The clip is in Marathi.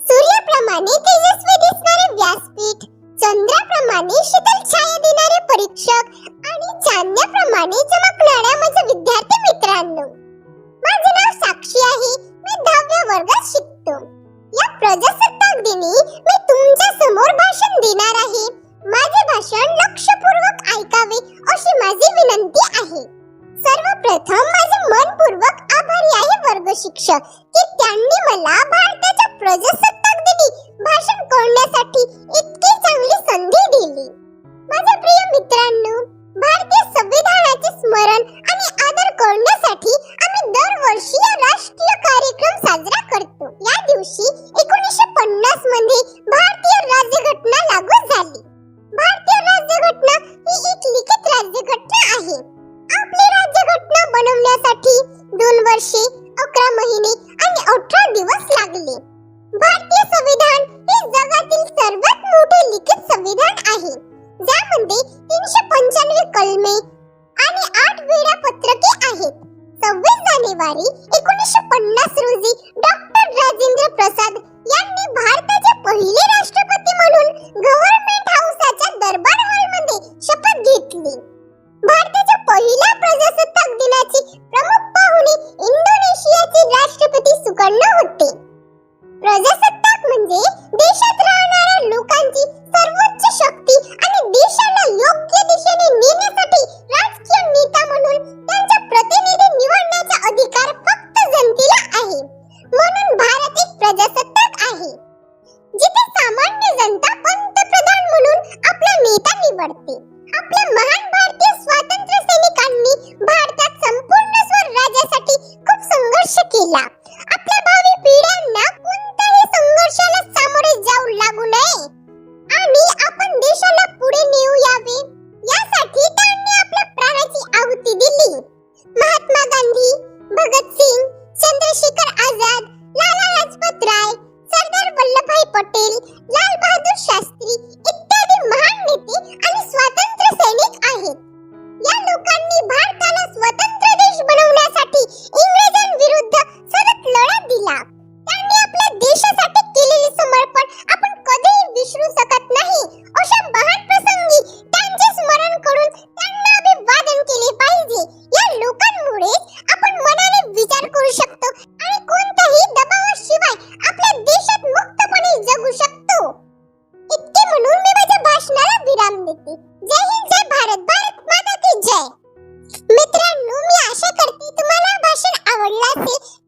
सूर्याप्रमाणे तेजस्वी दिसणारे व्यासपीठ चंद्राप्रमाणे शीतल छाया देणारे परीक्षक आणि चांदण्याप्रमाणे चमकणाऱ्या माझ्या विद्यार्थी मित्रांनो. माझे नाव साक्षी आहे. मी दहाव्या वर्गात प्रजासत्ताक दिनी मी तुमच्यासमोर भाषण देणार आहे. माझे भाषण लक्षपूर्वक ऐकावे अशी माझी विनंती आहे. सर्वप्रथम माझे मनपूर्वक आभारी आहे वर्ग शिक्षक की त्यांनी मला भारताच्या प्रजासत्ताक दिनी भाषण करण्यासाठी मध्ये भारतीय राज्यघटना लागू झाली. भारतीय राज्यघटना ही एक लिखित राज्यघटना आहे. आपली राज्यघटना बनवण्यासाठी दोन वर्षे अकरा महिने आणि अठरा दिवस लागले. भारतीय संविधान हे जगातील सर्वात मोठे लिखित संविधान आहे. ज्यामध्ये तीनशे पंच्याण्णव कलमे आणि आठ वेळापत्रके आहेत. जानेवारी एकोणीसशे पन्नास रोजी डॉक्टर राजेंद्र प्रसाद यांनी भारताचे पहिले राष्ट्रपती म्हणून गव्हर्नमेंट हाऊसाच्या दरबार हॉलमध्ये शपथ घेतली. भारताच्या पहिल्या प्रजासत्ताक दिनाची प्रमुख पाहुणे इंडोनेशियाचे राष्ट्रपती सुकर्णो होते. प्रजासत्ताक म्हणजे निवडते आपल्या महान भारतीय स्वातंत्र्य सैनिकांनी भारतात संपूर्ण स्वराज्यासाठी खूप संघर्ष केला. आपल्या भावी पिढ्यांना कोणत्याही संघर्षाला सामोरे जाऊ लागू नये. आणि आपण देशाला पुढे नेऊ यावे. यासाठी त्यांनी आपल्या प्राणाची आहुती दिली. महात्मा गांधी भगतसिंग चंद्रशेखर आझाद लाला लाजपत राय सरदार वल्लभभाई पटेल जय हिंद जय भारत भारत माता की जय. मित्रांनो मी आशा करते तुम्हाला भाषण आवडला असेल.